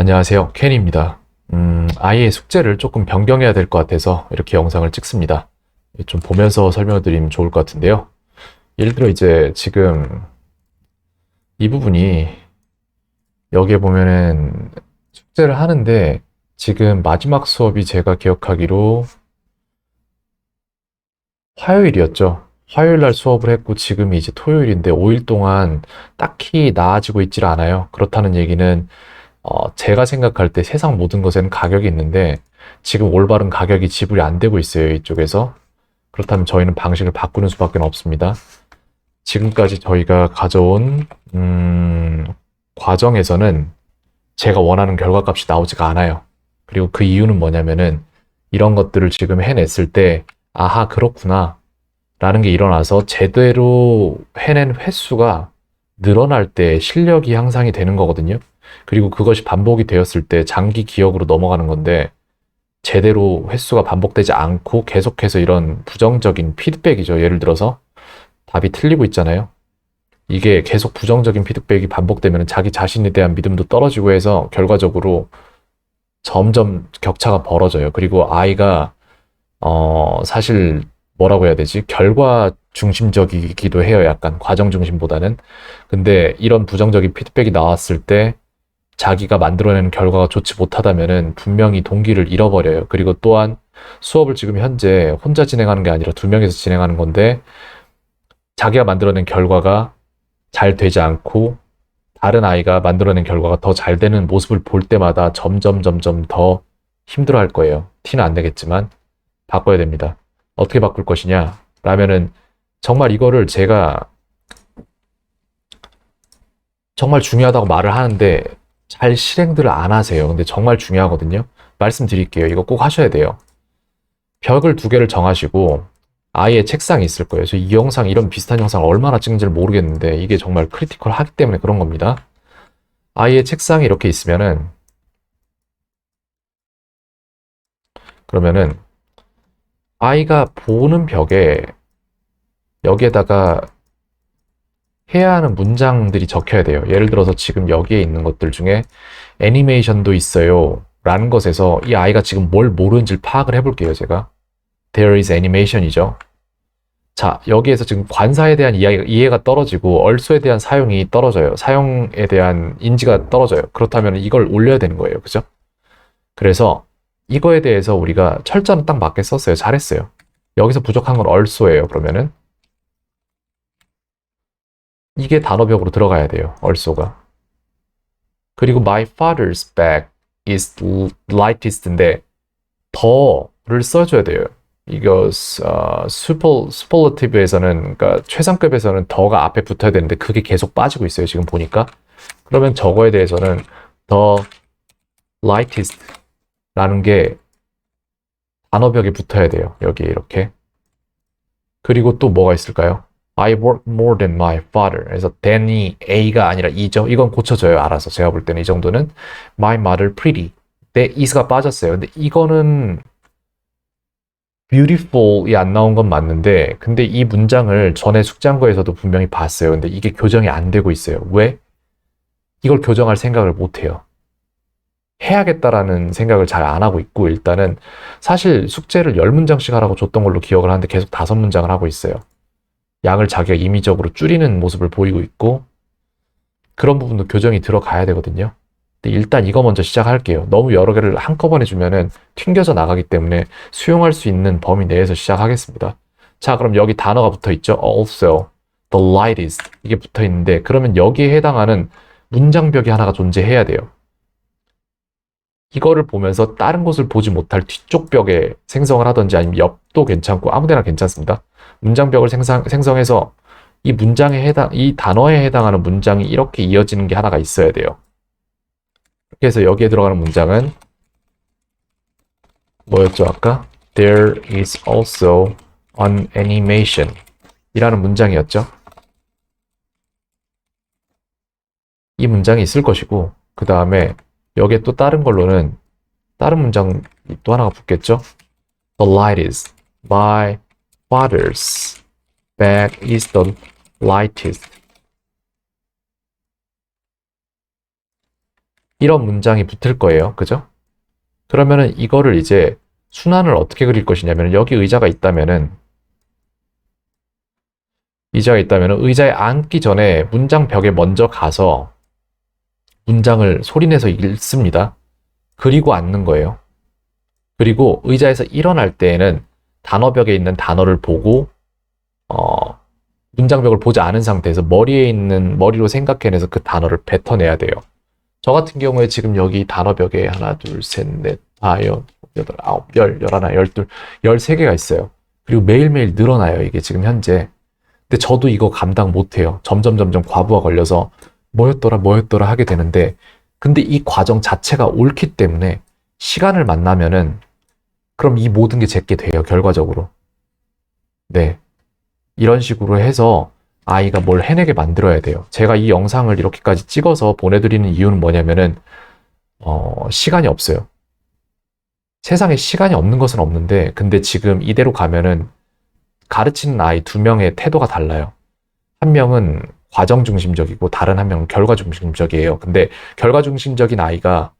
안녕하세요. 켄입니다. 음, 아이의 숙제를 조금 변경해야 될 것 같아서 이렇게 영상을 찍습니다. 좀 보면서 설명을 드리면 좋을 것 같은데요. 예를 들어 이제 지금 이 부분이 여기에 보면은 숙제를 하는데 지금 마지막 수업이 제가 기억하기로 화요일이었죠. 화요일 날 수업을 했고 지금이 이제 토요일인데 5일 동안 딱히 나아지고 있질 않아요. 그렇다는 얘기는 어, 제가 생각할 때 세상 모든 것에는 가격이 있는데 지금 올바른 가격이 지불이 안 되고 있어요. 이쪽에서. 그렇다면 저희는 방식을 바꾸는 수밖에 없습니다. 지금까지 저희가 가져온 음, 과정에서는 제가 원하는 결과값이 나오지가 않아요. 그리고 그 이유는 뭐냐면은 이런 것들을 지금 해냈을 때 아하 그렇구나 라는 게 일어나서 제대로 해낸 횟수가 늘어날 때 실력이 향상이 되는 거거든요. 그리고 그것이 반복이 되었을 때 장기 기억으로 넘어가는 건데 제대로 횟수가 반복되지 않고 계속해서 이런 부정적인 피드백이죠. 예를 들어서 답이 틀리고 있잖아요. 이게 계속 부정적인 피드백이 반복되면 자기 자신에 대한 믿음도 떨어지고 해서 결과적으로 점점 격차가 벌어져요. 그리고 아이가 어 사실 뭐라고 해야 되지? 결과 중심적이기도 해요. 약간 과정 중심보다는. 근데 이런 부정적인 피드백이 나왔을 때 자기가 만들어내는 결과가 좋지 못하다면은 분명히 동기를 잃어버려요. 그리고 또한 수업을 지금 현재 혼자 진행하는 게 아니라 두 명이서 진행하는 건데 자기가 만들어낸 결과가 잘 되지 않고 다른 아이가 만들어낸 결과가 더 잘 되는 모습을 볼 때마다 점점 점점 더 힘들어 할 거예요. 티는 안 내겠지만 바꿔야 됩니다. 어떻게 바꿀 것이냐? 라면은 정말 이거를 제가 정말 중요하다고 말을 하는데 잘 실행들을 안 하세요. 근데 정말 중요하거든요. 말씀드릴게요. 이거 꼭 하셔야 돼요. 벽을 두 개를 정하시고 아이의 책상이 있을 거예요. 그래서 이 영상, 이런 비슷한 영상을 얼마나 찍는지를 모르겠는데 이게 정말 크리티컬 하기 때문에 그런 겁니다. 아이의 책상이 이렇게 있으면은 그러면은 아이가 보는 벽에 여기에다가 해야 하는 문장들이 적혀야 돼요. 예를 들어서 지금 여기에 있는 것들 중에 애니메이션도 있어요. 라는 것에서 이 아이가 지금 뭘 모르는지를 파악을 해볼게요, 제가. There is animation이죠. 자, 여기에서 지금 관사에 대한 이해가, 떨어지고 얼소에 대한 사용이 떨어져요. 사용에 대한 인지가 떨어져요. 그렇다면 이걸 올려야 되는 거예요. 그죠? 그래서 이거에 대해서 우리가 철자는 딱 맞게 썼어요. 잘했어요. 여기서 부족한 건 얼소예요. 그러면은 이게 단어벽으로 들어가야 돼요. 얼소가. 그리고 my father's bag is lightest인데 더를 써줘야 돼요. 이거 어, 슈퍼 슈퍼러티브에서는 그러니까 최상급에서는 더가 앞에 붙어야 되는데 그게 계속 빠지고 있어요. 지금 보니까. 그러면 저거에 대해서는 더 lightest라는 게 단어벽에 붙어야 돼요. 여기 이렇게. 그리고 또 뭐가 있을까요? I work more than my father. 그래서 than이 A가 아니라 E죠. 이건 고쳐져요. 알아서. 제가 볼 때는 이 정도는 my mother pretty. 때 is가 빠졌어요. 근데 이거는 beautiful이 안 나온 건 맞는데 근데 이 문장을 전에 숙제한 거에서도 분명히 봤어요. 근데 이게 교정이 안 되고 있어요. 왜? 이걸 교정할 생각을 못 해요. 해야겠다라는 생각을 잘 안 하고 있고 일단은 사실 숙제를 10문장씩 하라고 줬던 걸로 기억을 하는데 계속 5문장을 하고 있어요. 양을 자기가 임의적으로 줄이는 모습을 보이고 있고 그런 부분도 교정이 들어가야 되거든요. 근데 일단 이거 먼저 시작할게요. 너무 여러 개를 한꺼번에 주면은 튕겨져 나가기 때문에 수용할 수 있는 범위 내에서 시작하겠습니다. 자, 그럼 여기 단어가 붙어 있죠. Also, the lightest 이게 붙어 있는데 그러면 여기에 해당하는 문장벽이 하나가 존재해야 돼요. 이거를 보면서 다른 곳을 보지 못할 뒤쪽 벽에 생성을 하든지 아니면 옆도 괜찮고 아무 데나 괜찮습니다. 문장벽을 생성, 생성해서 이 문장에 해당, 이 단어에 해당하는 문장이 이렇게 이어지는 게 하나가 있어야 돼요. 그래서 여기에 들어가는 문장은 뭐였죠, 아까? There is also an animation 이라는 문장이었죠. 이 문장이 있을 것이고, 그 다음에 여기에 또 다른 걸로는 다른 문장 또 하나가 붙겠죠? The light is my father's bag is the lightest. 이런 문장이 붙을 거예요. 그죠? 그러면은 이거를 이제 순환을 어떻게 그릴 것이냐면 여기 의자가 있다면은 의자가 있다면은 의자에 앉기 전에 문장 벽에 먼저 가서 문장을 소리내서 읽습니다. 그리고 앉는 거예요. 그리고 의자에서 일어날 때에는 단어벽에 있는 단어를 보고 어, 문장벽을 보지 않은 상태에서 머리에 있는 머리로 생각해내서 그 단어를 뱉어내야 돼요. 저 같은 경우에 지금 여기 단어벽에 하나, 둘, 셋, 넷, 다섯, 여덟, 아홉, 열, 열하나, 열둘, 열세 개가 있어요. 그리고 매일매일 늘어나요. 이게 지금 현재. 근데 저도 이거 감당 못해요. 점점 점점 과부하 걸려서 뭐였더라, 뭐였더라 하게 되는데, 근데 이 과정 자체가 옳기 때문에 시간을 만나면은 그럼 이 모든 게 제게 돼요. 결과적으로. 네. 이런 식으로 해서 아이가 뭘 해내게 만들어야 돼요. 제가 이 영상을 이렇게까지 찍어서 보내드리는 이유는 뭐냐면은, 어, 시간이 없어요. 세상에 시간이 없는 것은 없는데, 근데 지금 이대로 가면은 가르치는 아이 두 명의 태도가 달라요. 한 명은 과정 중심적이고 다른 한 명은 결과 중심적이에요. 근데 결과 중심적인 아이가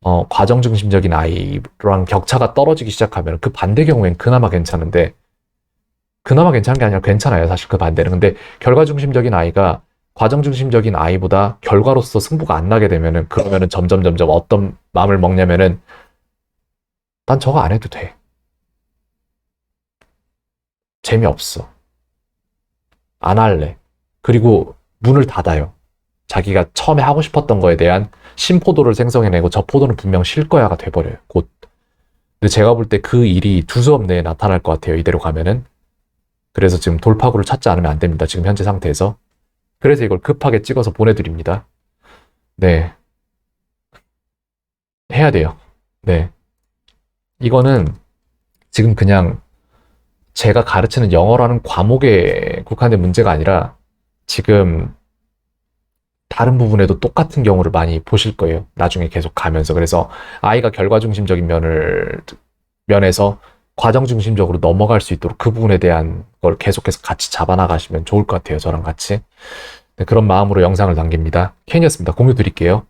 어, 과정 중심적인 아이랑 격차가 떨어지기 시작하면 그 반대 경우엔 그나마 괜찮은데 그나마 괜찮은 게 아니라 괜찮아요. 사실 그 반대는. 근데 결과 중심적인 아이가 과정 중심적인 아이보다 결과로서 승부가 안 나게 되면은 그러면은 점점 점점 어떤 마음을 먹냐면은 난 저거 안 해도 돼. 재미없어. 안 할래. 그리고 문을 닫아요. 자기가 처음에 하고 싶었던 거에 대한 신포도를 생성해내고 저 포도는 분명 쉴 거야가 돼버려요. 곧. 근데 제가 볼 때 그 일이 두 수업 내에 나타날 것 같아요. 이대로 가면은. 그래서 지금 돌파구를 찾지 않으면 안 됩니다. 지금 현재 상태에서. 그래서 이걸 급하게 찍어서 보내드립니다. 네. 해야 돼요. 네. 이거는 지금 그냥 제가 가르치는 영어라는 과목에 국한된 문제가 아니라 지금 다른 부분에도 똑같은 경우를 많이 보실 거예요. 나중에 계속 가면서. 그래서 아이가 결과 중심적인 면을, 면에서 과정 중심적으로 넘어갈 수 있도록 그 부분에 대한 걸 계속해서 같이 잡아나가시면 좋을 것 같아요. 저랑 같이. 네, 그런 마음으로 영상을 남깁니다. 캔이었습니다. 공유 드릴게요.